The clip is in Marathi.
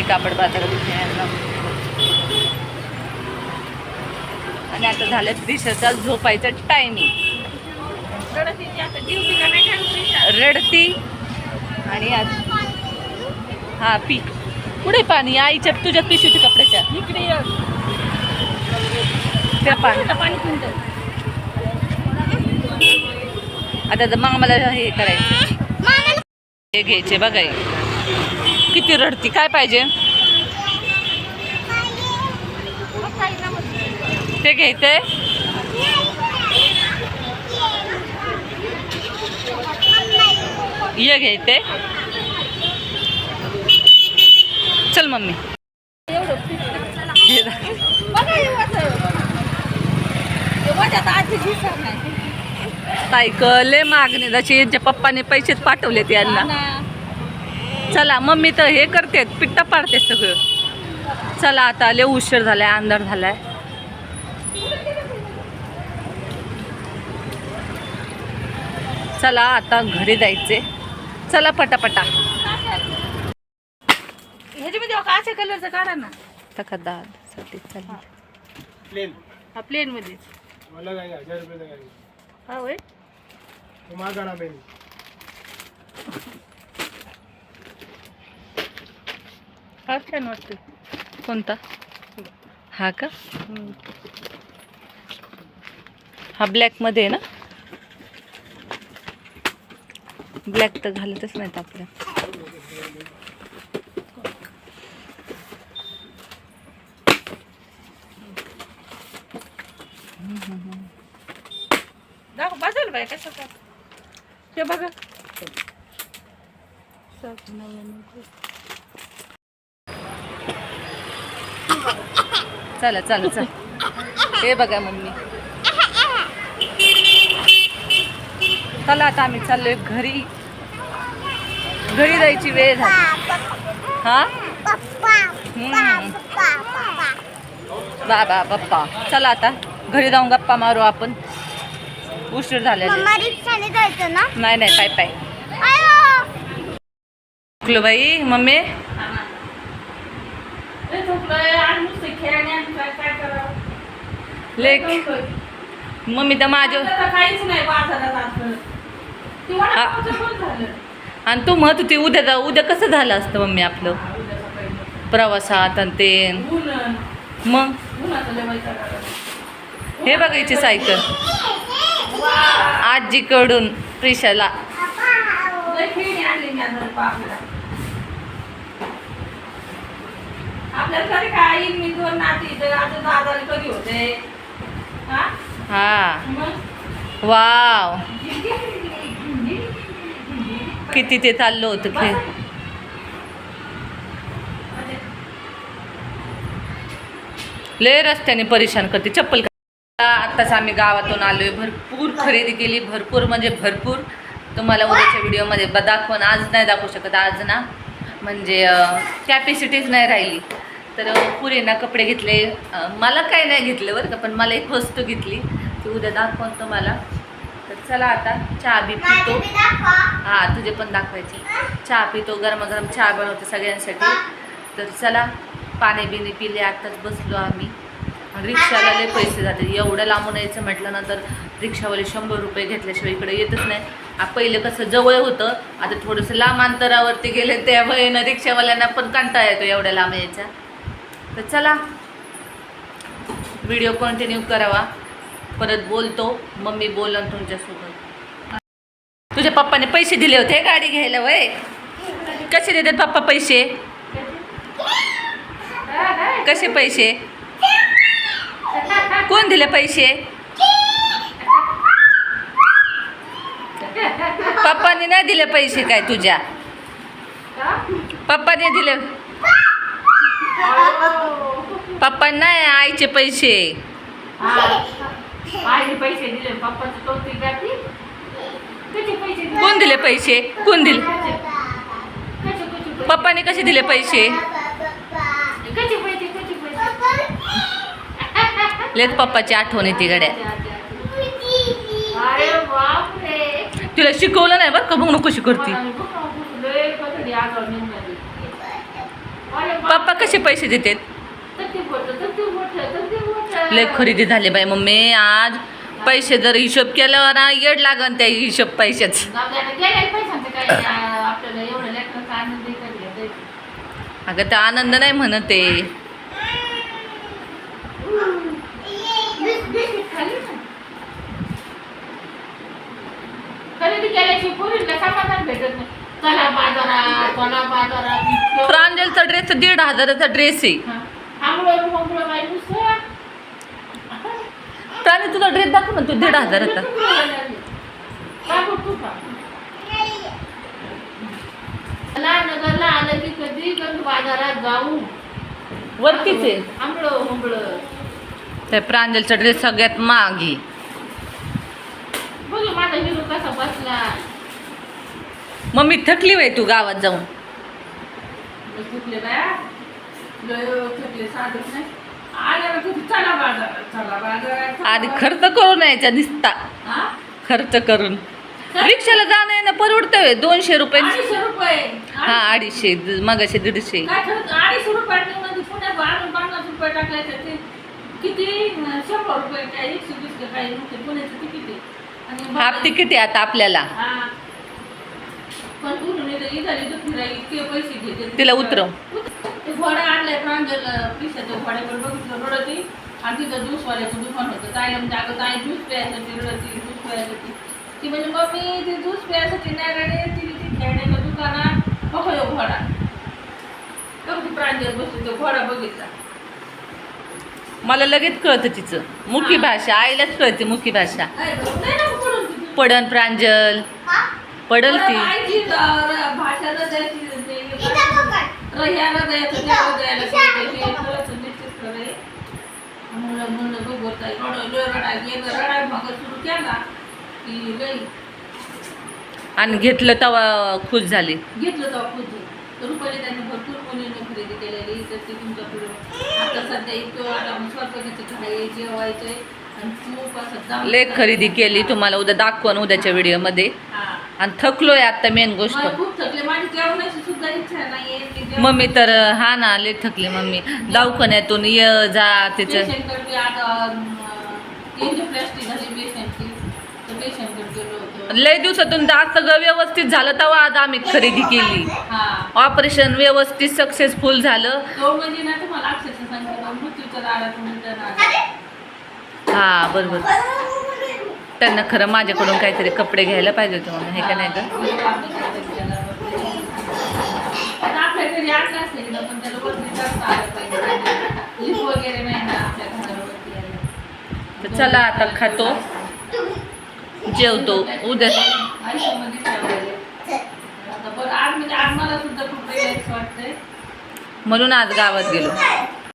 कापड बाजारात यायला आणि आता झालं दिशाचा झोपायचा टायमिंग रडती. आणि आज हा पी. पुढे पाणी? आईच्या तुझ्या पिशवीच्या कपड्याच्या. इकडे. त्या पाणी. आता मग मला हे करायचं. हे घ्यायचे बघाय किती रडती? काय पाहिजे? ते घ्यायचंय ये घ्यायचंय चल मम्मी. एवढं हे सायकल मागणी जशी यांच्या पप्पाने पैसेच पाठवलेत यांना. चला मम्मी तर हे करते पिट्टा पाडते सगळं. चला आता लय उशीर झालाय अंधार झालाय. चला आता घरी जायचे. चला पटापटा. ह्याच्यामध्ये बघा अशा कलरचं काढा ना. तका दादासाठी चला प्लेन हा प्लेन मध्ये हजार रुपये हा होय. हा छान वाटतं कोणता हा का? हा ब्लॅकमध्ये आहे ना? ब्लॅक तर घालतच नाहीत आपल्या. बाय कसं काय? ते बघा. चला चला चल. हे बघा मम्मी. चला आता आम्ही चाललोय घरी. घरी जायची वेळ झाली. हा. बाबा पप्पा चला आता. घरी जाऊन गप्पा मारू आपण. उशीर झालेला नाही नाही पाय पाय. बाई मम्मी ते झोपलंय आणि नुसते खेळणे आणि काय काय करावं लेख. मम्मी तर माझ्या काहीच नाही बाजारात आणि तू म्हणत होती उद्या जा उद्या कसं झालं असतं मम्मी आपलं. प्रवासात आणि ते. मग. हे बघायची सायकल. आजीकडून प्रिशाला लय खेळणी आणली मी आता बापला. आपल्याला तरी काय मी दोन नाती आजारी कधी होते? हा? हा. वाव. किती ते चाललं होतं खेळ. लय रस्त्याने परेशान करते. चप्पल आत्ताच आम्ही गावातून आलोय. भरपूर खरेदी केली. भरपूर म्हणजे भरपूर. तुम्हाला उद्याच्या व्हिडिओमध्ये दाखवून आज नाही दाखवू शकत. आज ना म्हणजे कॅपॅसिटीच नाही राहिली. तर अं, कपडे घेतले. मला काय नाही घेतलं बरं का पण मला एक वस्तू घेतली. ती उद्या दाखवून मला तर चला आता चहा बी पितो. हां तुझे पण दाखवायचे. चहा पितो गरमागरम चहा बनवते सगळ्यांसाठी. तर चला पाणी बिणी पिले आत्ताच बसलो आम्ही. रिक्षाला लय पैसे जाते एवढं लांबून यायचं म्हटलं ना तर रिक्षावाले शंभर रुपये घेतल्याशिवाय इकडे येतच नाही. पहिलं कसं जवळ होतं. आता थोडंसं लांब अंतरावरती गेले त्या ना रिक्षावाल्यांना पण कंटाळा येतो एवढ्या लांब यायचा. तर चला व्हिडिओ कंटिन्यू करावा. परत बोलतो मम्मी बोलन तुमच्यासोबत. तुझ्या पप्पाने पैसे दिले होते गाडी घ्यायला वय? कसे देतात पप्पा पैसे? कसे पैसे? कोण दिले पैसे? पप्पाने नाही दिले पैसे काय तुझ्या? पप्पाने दिले पप्पा नाही आईचे पैसे. आईने पैसे दिले पप्पाचं कौतिक गाठी त्याचे पैसे दिले. कोण दिले पैसे? कोण दिले? कसे पप्पाने कसे दिले पैसे? कसे पैसे कसे पैसे? लेत पप्पाची आठवण येते गड्या. अरे बापरे. तिला शिकवलं नाही बरं का? बघ नको करती लय कधी आगाऊ निघाली. अरे पप्पा कसे पैसे देतात? लय खरेदी झाले बाई मम्मी आज पैसे जर हिशोब केल्यावर ना येड लागन त्या हिशोब पैशाच. अगं ते आनंद नाही म्हणत. ते बिस्किट खाल्ली ना? खरेदी केल्याची पोरींना समाधान भेटत नाही चला बाजारात चला बाजारात इतकं- प्रांजलचा ड्रेस दीड हजाराचा ड्रेस आहे. हा. आंघोळ मंगळ बाई नुसतं प्राणी तुझा ड्रेस दाखव ना तू दीड हजाराचा. बाबू तू का? नगरला आलं की कधी गंज बाजारात जाऊ. वरतीच आहे. आंबळ हुंबळ त्या प्रांजलचा ड्रेस सगळ्यात मागे. बघ माझा हिरो कसा बसला. मम्मी थकली बाई तू गावात जाऊन. बाया. साधत नाही. आधी. खर्च करून यायचा निसता? खर्च करून. रिक्षाला जाणं येणं परवडतंय दोनशे रुपये. हा अडीचशे मगाशे दीडशे. हाफ तिकीट आहे आता आपल्याला. तिला उतरव. ते घोडा आणलाय घोड्यावर बघितलं रडती. आणि तिथं ज्यूसवाल्याचं दुकान होतं ताईला म्हणजे अगं ताई ज्यूस प्यायसाठी रडती ज्यूस प्यायसाठी. ती म्हणजे मम्मी ती ज्यूस प्यायसाठी नाही रडे ती ती खेळण्याच्या दुकानात. बघ ह्यो घोडा. बघ ती प्रांजल बसली तो घोडा बघितला. मला लगेच कळतं तिचं. मुखी भाषा आईलाच कळते मुखी भाषा. पडन प्रांजल. पडल ती. हे आणि घेतलं तेव्हा खुश झाली. घेतलं तेव्हा खुश रुपाली त्यांनी भरपूर मुलींनी खरेदी केलेली. तर ते तुमच्यापुढे. आता सध्या इतकं आता मग स्वयंपाकाची घाई जेवायचंय आणि खूप असं दम- लय खरेदी केली तुम्हाला. उद्या दाखवून उद्याच्या व्हिडिओमध्ये. आणि थकलोय आता मेन गोष्ट. थकले. मम्मी तर हा ना लय थकली मम्मी. दवाखान्यातून ये जा तिचं लय दिवसातून सगळं व्यवस्थित झालं तेव्हा आज आम्ही खरेदी केली. हा. ऑपरेशन व्यवस्थित सक्सेसफुल झालं. म्हणजे. हा बरोबर. त्यांना खरं माझ्याकडून काहीतरी कपडे घ्यायला पाहिजे होते म्हणून हे का नाही तर चला आता खातो जेवतो. उद्या म्हणून आज गावात गेलो.